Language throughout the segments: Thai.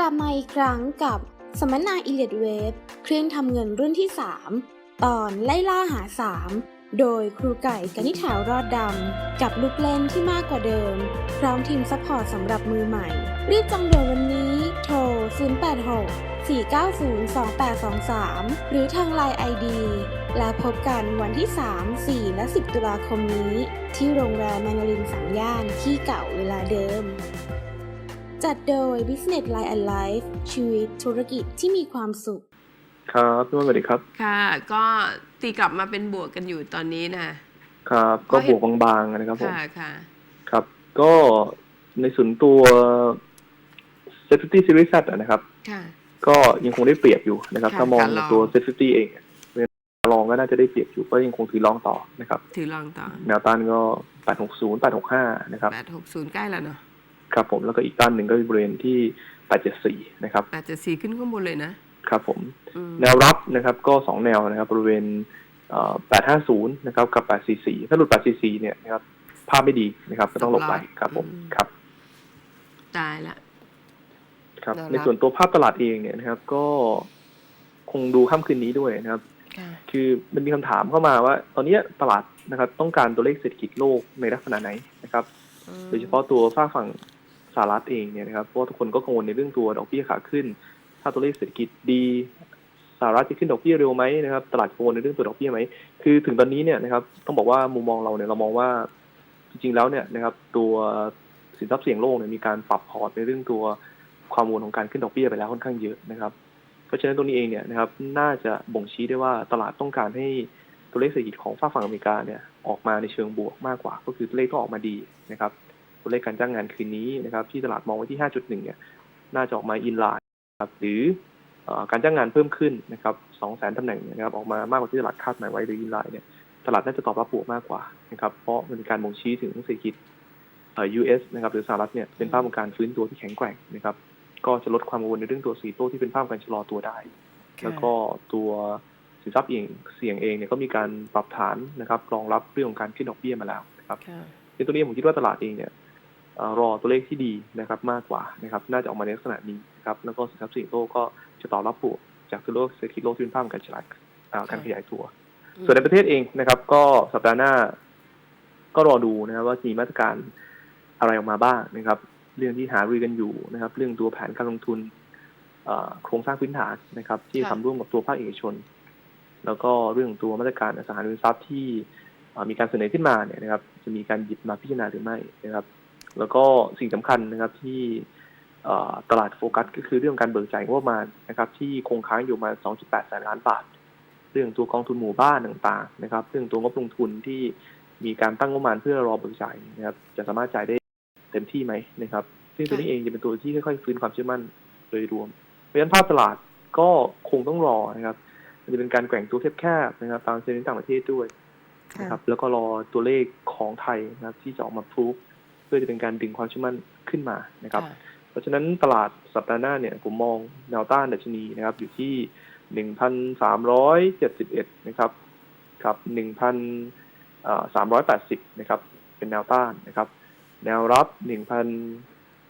กลับมาอีกครั้งกับสัมมนา e l i t Wave เครื่องทำเงินรุ่นที่ 3 ตอนไล่ล่าหา 3 โดยครูไก่กนิษฐารอดดำ กับลูกเล่นที่มากกว่าเดิม พร้อมทีมซัพพอร์ตสำหรับมือใหม่ รีบจองด่วนวันนี้โทร 086 490 2823 หรือทางไลน์ ID แล้วพบกันวันที่ 3 4 และ 10 ตุลาคมนี้ ที่โรงแรมแมนารินสามย่านที่เก่าเวลาเดิม จัดโดย Business Line and Life ชีวิตธุรกิจที่มีความสุข ครับพี่อ้วนสวัสดีครับ ค่ะ ก็ตีกลับมาเป็นบวกกันอยู่ตอนนี้นะครับก็ก็เห็บนวกบางๆนะครับผมค่ะค่ะครับ ก็ในส่วนตัว Safety Series Z อะนะครับ ค่ะ ก็ยังคงได้เปรียบอยู่นะครับค่ะถ้ามองขาลองตัว Safety เองเนี่ยรองก็น่าจะได้เปรียบอยู่ก็ยังคงถือรองต่อนะครับ ถือลองต่อ แนวต้านก็ 860 865 นะครับแปดหกศูนย์ใกล้แล้วเนาะ ครับผมแล้วก็อีกต้านหนึ่งก็บริเวณที่ 874 นะครับแปดจะสี่ขึ้นข้างบนเลยนะครับผมอืมแนวรับนะครับก็สองแนวนะครับบริเวณเอ่อ850 นะครับกับ 844 ถ้าหลุด 844 เนี่ยนะครับภาพไม่ดีนะครับก็ต้องหลบไปครับผมครับตายละครับแนวรับในส่วนตัวภาพตลาดเองเนี่ยนะครับก็คงดูค่ำคืนนี้ด้วยนะครับค่ะคือมันมีคำถามเข้ามาว่า ตอนนี้ตลาดนะครับ ต้องการตัวเลขเศรษฐกิจโลกในลักษณะไหนนะครับอืมโดยเฉพาะตัวฝ้ากฝั่งส หรัฐเองเนี่ยนะครับเพราะว่าทุกคนก็กังวลในเรื่องตัวดอกเบี้ยขาขึ้น ถ้าตัวเลขเศรษฐกิจดีสหรัฐจะขึ้นดอกเบี้ยเร็วไหมนะครับตลาดกังวลในเรื่องตัวดอกเบี้ยไหมคือถึงตอนนี้เนี่ยนะครับต้องบอกว่ามุมมองเราเนี่ยเรามองว่าจริงๆแล้วเนี่ยนะครับตัวสินทรัพย์เสี่ยงโลกเนี่ยมีการปรับพอร์ตในเรื่องตัวความกังวลของการขึ้นดอกเบี้ยไปแล้วค่อนข้างเยอะนะครับ เพราะฉะนั้นตรงนี้เองเนี่ยนะครับน่าจะบ่งชี้ได้ว่าตลาดต้องการให้ตัวเลขเศรษฐกิจของฝั่งฝั่งอเมริกาเนี่ยออกมาในเชิงบวกมากกว่า ก็คือตัวเลขต้องออกมาดีนะครับ ตัวเลขการจ้างงานคืนนี้นะครับ ที่ตลาดมองไว้ที่ 5.1 เนี่ย น่าจะออกมาอินไลน์ครับหรือเอ่อการจ้างงานเพิ่มขึ้นนะครับ 200,000ตำแหน่งเนี่ยนะครับออกมามากกว่าที่ตลาดคาดหมายไว้หรืออินไลน์เนี่ยตลาดน่าจะตอบรับบวกมากกว่านะครับ เพราะมันเป็นการบ่งชี้ถึงเศรษฐกิจเอ่อ US นะครับหรือสหรัฐเนี่ยเป็นภาพของการฟื้นตัวที่แข็งแกร่งนะครับ ก็จะลดความกังวลในเรื่องตัวสีโต้ที่เป็นภาพของการชะลอตัวได้ แล้วก็ตัวสินทรัพย์เองเสี่ยงเองเนี่ยก็มีการปรับฐานนะครับรองรับเรื่องของการขึ้นดอกเบี้ยมาแล้วนะครับค่ะในตัวนี้ผมคิดว่าตลาดเองเนี่ยเอ่อ รอตัวเลขที่ดีนะครับมากกว่านะครับน่าจะออกมาในลักษณะนี้นะครับแล้วก็สินทรัพย์เสี่ยงโลกก็จะตอบรับบวกจากตัวโลกเศรษฐกิจโลกที่เป็นภาพของการฉลาดอ่าการขยายตัว ส่วนในประเทศเองนะครับ ก็สัปดาห์หน้า ก็รอดูนะครับว่าจะมีมาตรการอะไรออกมาบ้างนะครับ เรื่องที่หารือกันอยู่นะครับ เรื่องตัวแผนการลงทุนเอ่อโครงสร้างพื้นฐานนะครับ ที่ค่ะทำร่วมกับตัวภาคเอกชน แล้วก็เรื่องตัวมาตรการอสังหาริมทรัพย์ที่เอ่อมีการเสนอขึ้นมาเนี่ยนะครับ จะมีการหยิบมาพิจารณาหรือไม่นะครับ แล้วก็สิ่งสำคัญนะครับที่เอ่อตลาดโฟกัสก็คือเรื่องการเบิกจ่ายงบประมาณนะครับที่คงค้างอยู่ประมาณ2.8 แสนล้านบาท เรื่องตัวกองทุนหมู่บ้านต่างๆนะครับเรื่องตัวงบลงทุนที่มีการตั้งงบประมาณเพื่อรอเบิกจ่ายนะครับจะสามารถจ่ายได้เต็มที่ไหมนะครับ ซึ่งตัวนี้เองจะเป็นตัวที่ค่อยๆฟื้นความเชื่อมั่นโดยรวม เพราะฉะนั้นภาพตลาดก็คงต้องรอนะครับมันจะเป็นการแกว่งตัวแคบๆนะครับตามเซ็นต่างประเทศด้วยค่ะนะครับแล้วก็รอตัวเลขของไทยนะครับที่จะออกมาพูฟ เพื่อจะเป็นการดึงความเชื่อมั่นขึ้นมานะครับค่ะเพราะฉะนั้นตลาดสัปดาห์หน้าเนี่ยผมมองแนวต้านดัชนีนะครับ อยู่ที่หนึ่งพันสามร้อยเจ็ดสิบเอ็ดนะครับกับหนึ่งพันสามร้อยแปดสิบนะครับ เป็นแนวต้านนะครับ แนวรับหนึ่งพัน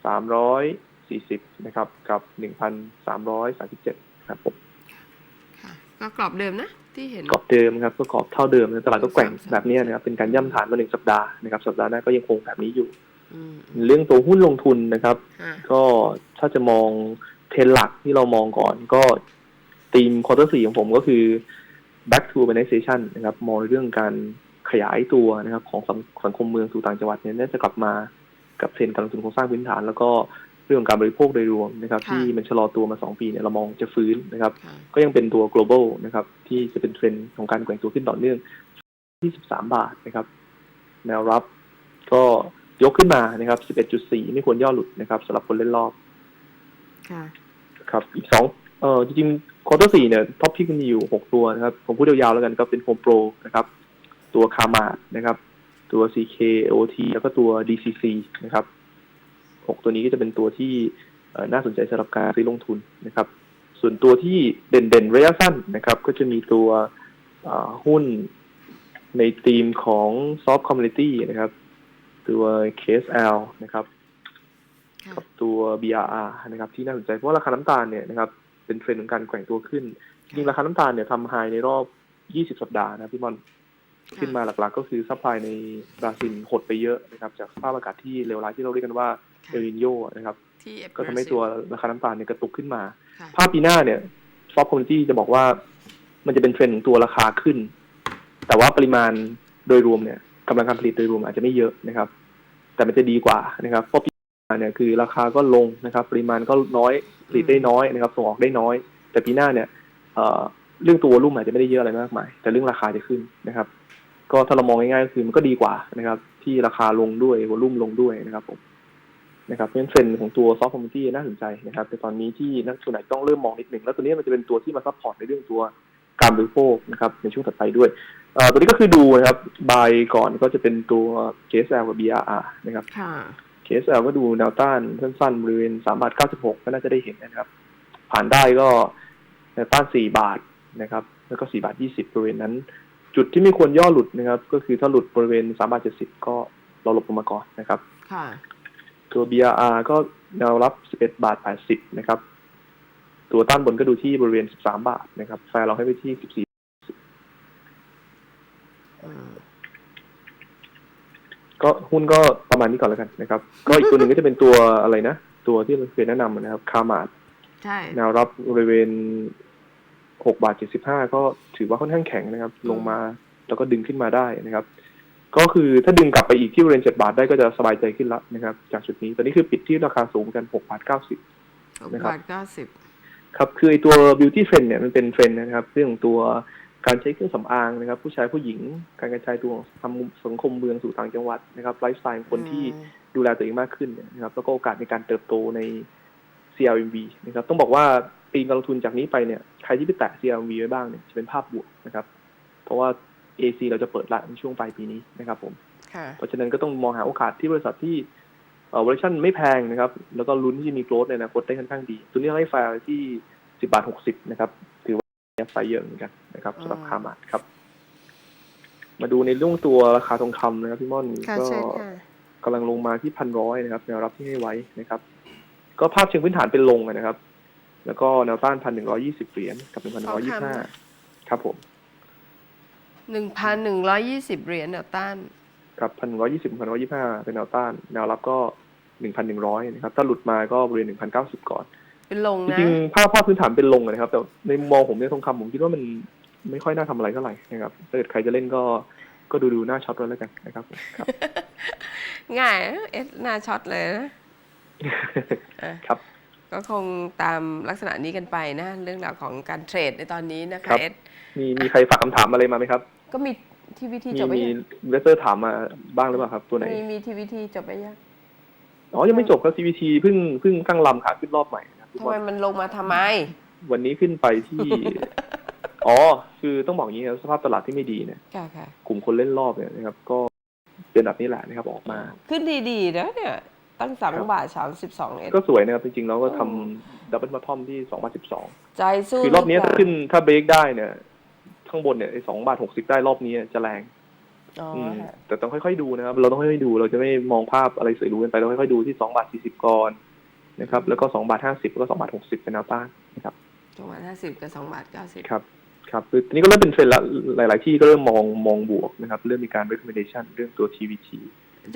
สามร้อยสี่สิบนะครับ กับหนึ่งพันสามร้อยสามสิบเจ็ดครับผมค่ะก็กรอบเดิมนะที่เห็นกรอบเดิมนะครับก็กรอบเท่าเดิมนะตลาดก็แกว่งแบบนี้นะครับเป็นการย่ำฐานมาหนึ่งสัปดาห์นะครับสัปดาห์หน้าก็ยังคงแบบนี้อยู่อืม เรื่องตัวหุ้นลงทุนนะครับค่ะก็ถ้าจะมองเทรนด์หลักที่เรามองก่อน ก็ธีมควอเตอร์สี่ของผมก็คือ back to urbanization นะครับ มองในเรื่องการขยายตัวนะครับ ของสังสังคมเมืองสู่ต่างจังหวัดเนี่ยน่าจะกลับมากับเทรนด์การลงทุนโครงสร้างพื้นฐาน แล้วก็เรื่องของการบริโภคโดยรวมนะครับ ที่มันชะลอตัวมาสองปีเนี่ยเรามองจะฟื้นนะครับค่ะก็ยังเป็นตัว global นะครับ ที่จะเป็นเทรนด์ของการแกว่งตัวขึ้นต่อเนื่องที่ 13 บาทนะครับ แนวรับก็ ยกขึ้นมานะครับ 11.4 ไม่ควรย่อหลุดนะครับสำหรับคนเล่นรอบค่ะครับ อีกสองเออจริงๆควอเตอร์สี่เนี่ยท็อปพิกมันมีอยู่6ตัวนะครับ ผมพูดยาวๆแล้วกันก็เป็นโฮมโปรนะครับ ตัวคามานะครับ ตัว CK OT แล้วก็ตัว DCC นะครับ6ตัวนี้ก็จะเป็นตัวที่เอ่อน่าสนใจสำหรับการซื้อลงทุนนะครับ ส่วนตัวที่เด่นๆระยะสั้นนะครับ ก็จะมีตัวเอ่อหุ้นในธีมของ Soft Community นะครับ ตัว KSL นะครับค่ะกับตัว BRR นะครับที่น่าสนใจเพราะว่าราคาน้ำตาลเนี่ยนะครับเป็นเทรนด์ของการแกว่งตัวขึ้นจริงๆราคาน้ำตาลเนี่ยทำไฮในรอบ 20 สัปดาห์นะพี่มอนขึ้นมาหลักๆ ก็คือซัพพลายในบราซิลหดไปเยอะนะครับจากสภาพอากาศที่เลวร้ายที่เราเรียกกันว่าเอลนิโยนะครับที่ก็ทำให้ตัวราคาน้ำตาลเนี่ยกระตุกขึ้นมาค่ะภาพปีหน้าเนี่ยซอฟต์คอมมูนิตี้จะบอกว่ามันจะเป็นเทรนด์ของตัวราคาขึ้น แต่ว่าปริมาณโดยรวมเนี่ยกำลังการผลิตโดยรวมอาจจะไม่เยอะนะครับ แต่มันจะดีกว่านะครับเพราะปีหน้าเนี่ยคือราคาก็ลงนะครับ ปริมาณก็น้อยผลิตได้น้อยนะครับส่งออกได้น้อย แต่ปีหน้าเนี่ยเเรื่องตัววอลุ่มอาจจะไม่ได้เยอะอะไรมากมาย แต่เรื่องราคาจะขึ้นนะครับ ก็ถ้าเรามองง่ายๆก็คือมันก็ดีกว่านะครับ ที่ราคาลงด้วยวอลุ่มลงด้วยนะครับผมนะครับเพราะฉะนั้นเทรนด์ของตัวซอฟต์คอมมูนิตี้น่าสนใจนะครับแต่ตอนนี้ที่นักลงทุนอาจต้องเริ่มมองนิดหนึ่งแล้วตัวนี้มันจะเป็นตัวที่มาซัพพอร์ตในเรื่องตัวการบริโภคนะครับในช่วงถัดไปด้วย อ่อตัวนี้ก็คือดูนะครับบายก่อนก็จะเป็นตัว KSL กับ BRR นะครับค่ะ KSL ก็ดูแนวต้านสั้นๆบริเวณ3บาท96ก็น่าจะได้เห็นนะครับ ผ่านได้ก็แนวต้าน4บาทนะครับ แล้วก็4บาท20บริเวณนั้น จุดที่ไม่ควรย่อหลุดนะครับ ก็คือถ้าหลุดบริเวณ3บาท70ก็เราหลบลงมาก่อนนะครับค่ะตัว BRR ก็แนวรับ11บาท80นะครับ ตัวต้านบนก็ดูที่บริเวณ13บาทนะครับแฟร์เราให้ไปที่14อืม ก็หุ้นก็ประมาณนี้ก่อนแล้วกันนะครับ ก็อีกตัวหนึ่งก็จะเป็นตัวอะไรนะ ตัวที่เราเคยแนะนำนะครับ คามาดใช่แนวรับบริเวณ6บาท75ก็ถือว่าค่อนข้างแข็งนะครับ ลงมาแล้วก็ดึงขึ้นมาได้นะครับ ก็คือถ้าดึงกลับไปอีกที่บริเวณ7บาทได้ก็จะสบายใจขึ้นแล้วนะครับ จากจุดนี้ตอนนี้คือปิดที่ราคาสูงกัน6บาท90หกนะครับบาทเก้าสิบครับคือไอตัว beauty trend เนี่ยมันเป็นเทรนด์นะครับ เรื่องของตัว การใช้เครื่องสำอางนะครับ ผู้ชายผู้หญิง การกระจายตัวทำสังคมเมืองสู่ต่างจังหวัดนะครับไลฟ์สไตล์ของคนที่ดูแลตัวเองมากขึ้นเนี่ยนะครับ แล้วก็โอกาสในการเติบโตใน CLMV นะครับ ต้องบอกว่าปีการลงทุนจากนี้ไปเนี่ยใครที่ไปแตะ CLMV ไว้บ้างเนี่ยจะเป็นภาพบวกนะครับ เพราะว่า AC เราจะเปิดละในช่วงปลายปีนี้นะครับผมค่ะเพราะฉะนั้นก็ต้องมองหาโอกาสที่บริษัทที่เอ่อ valuation ไม่แพงนะครับ แล้วก็ลุ้นที่จะมีโกรธในอนาคตได้ค่อนข้างดี ตัวนี้ให้แฟร์ที่10บาท60นะครับถือ ว่าไฟเยอะเหมือนกันนะครับสำหรับอืมคาร์มาดครับ มาดูในเรื่องตัวราคาทองคำนะครับพี่ม่อนค่ะก็เช่นค่ะกำลังลงมาที่พันร้อยนะครับแนวรับที่ให้ไว้นะครับ ก็ภาพเชิงพื้นฐานเป็นลงอะนะครับ แล้วก็แนวต้านพันหนึ่งร้อยี่สิบเหรียญกับหนึ่งพันร้อยยี่ห้าครับผมหนึ่งพันหนึ่งร้อยยี่สิบเหรียญแนวต้านกับพันร้อยี่สิบพันร้อยี่ห้าเป็นแนวต้าน แนวรับก็หนึ่งพันหนึ่งร้อยนะครับ ถ้าหลุดมาก็บริเวณหนึ่งพันเก้าสิบก่อน เป็นลงจนะ ริงๆภาพภาพพื้นฐานเป็นลงอะนะครับ แต่ในมุมมองผมเนี่ยทองคำผมคิดว่ามันไม่ค่อยน่าทำอะไรเท่าไหร่นะครับถ้าเกิดใครจะเล่นก็ก็ดูดูหน้าช็อตไว้แล้วกันนะครับผมครับ ง่ายนะเอสหน้าช็อตเลยนะอะครับ ก็คงตามลักษณะนี้กันไปนะ เรื่องราวของการเทรดในตอนนี้นะครัคะบ เอสมีมีใครฝากคำถามอะไรมาไหมครับ ก็มีทีวีทีมีจบไปมียังเวสเตอร์ถามมาบ้างหรือเปล่าครับ ตัวไหน มีมีทีวีทีจบไปยัง อ๋อ ยังไม่จบครับ CVT เพิ่งเพิ่งตั้งลำขาขึ้นรอบใหม่นะครับ ทุกทำวัไมนมันลงมาทำไม วันนี้ขึ้นไปที่ อ๋อ คือต้องบอกอย่างนี้ครับสภาพตลาดที่ไม่ดีเนี่ยค่ะค่ะกลุ่มคนเล่นรอบเนี่ยนะครับ ก็เป็นแบบนี้แหละนะครับออกมา ขึ้นดีๆนะเนี่ย ตั้งสามครับบาทสามสิบสองเอ็ดก็สวยนะครับ จริงๆแล้วก็ทำดับเบิลมาทอมที่สองบาทสิบสองใจสู้คือรอบนี้หถ้าเปล่ขึ้นถ้าเบรกได้เนี่ยข้างบนเนี่ยสองบาทหกสิบได้รอบนี้จะแรงอ๋อมฮะแต่ต้องค่อยๆดูนะครับ เราต้องค่อยๆดู เราจะไม่มองภาพอะไรสวยหรูกันไป เราค่อยๆดูที่สองบาทสี่สิบก่อน นะครับ แล้วก็สองบาทห้าสิบแล้วก็สองบาทหกสิบเป็นแนวต้านนะครับสองบาทห้าสิบกับสองบาทเก้าสิบครับครับคือทีนี้ก็เริ่มเป็นเทรนด์ละหลาย ๆ ที่ก็เริ่มมองมองบวกนะครับ เริ่มมีการ recommendation เรื่องตัว TVT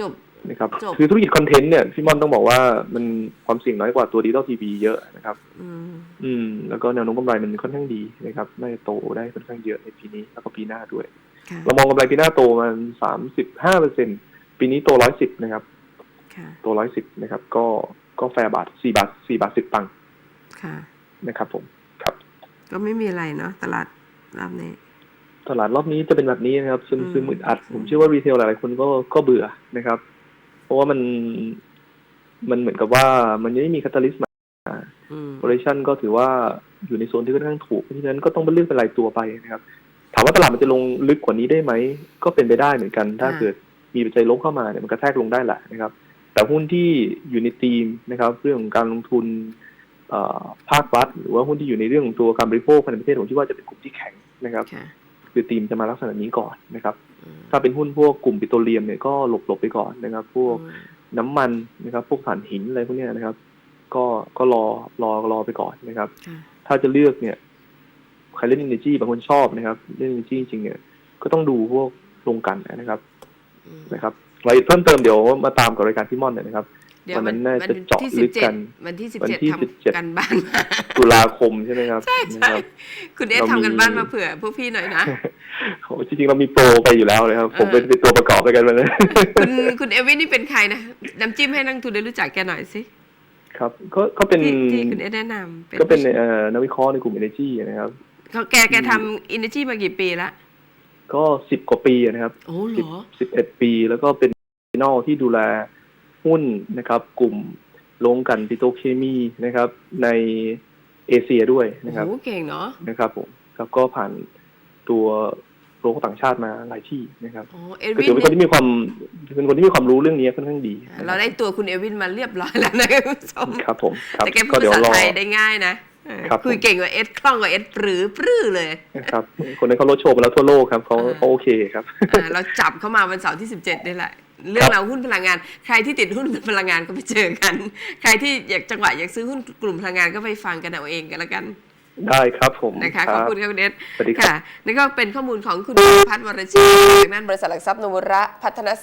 จบนะครับจบคือธุรกิจคอนเทนต์เนี่ยพี่มอนต้องบอกว่ามันความเสี่ยงน้อยกว่าตัวดิจิตอลทีวีเยอะนะครับ อืมอืมแล้วก็แนวโน้มกำไรมันค่อนข้างดีนะครับน่าจะโตได้ค่อนข้างเยอะในปีนี้แล้วก็ปีหน้าด้วยค่ะเรามองกำไรปีหน้าโตมันสามสิบห้าเปอร์เซ็นปีนี้โตร้อยสิบนะครับค่ะโตร้อยสิบนะครับ ก็ ก็แฟร์บาทสี่บาทสี่บาทสิบตังค์ค่ะนะครับผมครับ ก็ไม่มีอะไรเนาะตลาดรอบนี้ ตลาดรอบนี้จะเป็นแบบนี้นะครับ ซึมอืมซึมอึดอัด ผมเชื่อว่ารีเทลหลายๆคนก็ก็เบื่อนะครับ เพราะว่ามันมันเหมือนกับว่ามันยังไม่มีคาตาลิสต์มาอืมโ a ชันก็ถือว่าอยู่ในโซนที่ค่อนข้างถูกเพราะฉะนั้นก็ต้องเป็นเรื่องเป็นรายตัวไปนะครับ ถามว่าตลาดมันจะลงลึกกว่านี้ได้ไหม ก็เป็นไปได้เหมือนกัน ถ้าค่ะเกิดมีปัจจัยลบเข้ามาเนี่ยมันกระแทกลงได้แหละนะครับ แต่หุ้นที่อยู่ในธีมนะครับ เรื่องของการลงทุนเอ่อภาครัฐหรือว่าหุ้นที่อยู่ในเรื่องของตัวการบริโภคภายในประเทศผมคิดว่าจะเป็นกลุ่มที่แข็งนะครับค่ะคือธีมจะมาลักษณะนี้ก่อนนะครับอืมถ้าเป็นหุ้นพวกกลุ่มปิโตรเลียมเนี่ยก็หลบหลบๆไปก่อนนะครับ พวกอืมน้ำมันนะครับ พวกถ่านหินอะไรพวกเนี้ยนะครับ ก็ก็รอรอรอไปก่อนนะครับค่ะถ้าจะเลือกเนี่ยใครเล่น energy บางคนชอบนะครับ เล่น energy จริงๆเนี่ยก็ต้องดูพวกลงกลันนะครับอืมนะครับ รายละเอียดเพิ่มเติมเดี๋ยวมาตามกับรายการพี่ม่อนหน่อยนะครับเดี๋ยววัวันนนั้นน่าจะเจาะที่ลึสิบกเจ็กัดนวันที่สิบวันเจ็ดที่ท17ำกันบ้านมาตุลาคมใช่ไหมครับ ใช่นะใช่ครับคุณเอสเรามีทำกันบ้านมาเผื่อพวกพี่หน่อยนะโอ้จริงๆเรามีโปรไปอยู่แล้วเลยครับ ผมเป็นเออเป็นตัวประกอบไปกันมาเลยคุณคุณเอวินนี่เป็นใครนะน้ำจิ้มให้นักทุนได้รู้จักแกหน่อยสิครับก็ก็เป็นที่ที่คุณเอสแนะนำก็เป็นเอ่อนักวิเคราะห์ในกลุ่ม energy นะครับเขาแกแกทำอินเนจีมากี่ปีละ ก็สิบกว่าปีนะครับโอ้เหรสิบอสิบเอ็ดปี แล้วก็เป็นนอลที่ดูแลหุ้นนะครับ กลุ่มโรงกลันปิโตรเคมีนะครับ ในเอเชียด้วยนะครับโอ้เก่งเนาะนะครับผมครับก็ผ่านตัวโรงต่างชาติมาหลายที่นะครับโอ้เอก็วิถืนอเป็นคนที่มีความเป็นคนที่มีความรู้เรื่องนี้ค่อนข้างดีนะคบเราได้ตัวคุณเอวินมาเรียบร้อยแล้วนะคุณผู้ชมครับผมครับแต่แกพูก็ดเดี๋ยวภาษารอไทยได้ง่ายนะเออ ครับคุยผมเก่งกว่าเอสคล่องกว่าเอสปรือปรือเลยนะครับคนนั้นเขาลดโชว์มาแล้วทั่วโลกครับเขาอ่าเขาโอเคครับอ่าเราจับเข้ามาวันเสาร์ที่17นี่แหละเรื่องราวหุ้นพลังงาน ใครที่ติดหุ้นพลังงานก็ไปเจอกัน ใครที่อยากจังหวะอยากซื้อหุ้นกลุ่มพลังงานก็ไปฟังกันเอาเองกันแล้วกันได้ครับผมนะคะรัขอบคุณค่ะคุณเอสสวัสดีครับค่ะนี่ก็เป็นข้อมูลของคุณพัฒน์วรชีจากนั้นบริษัทหลักทรัพย์นวระพัฒน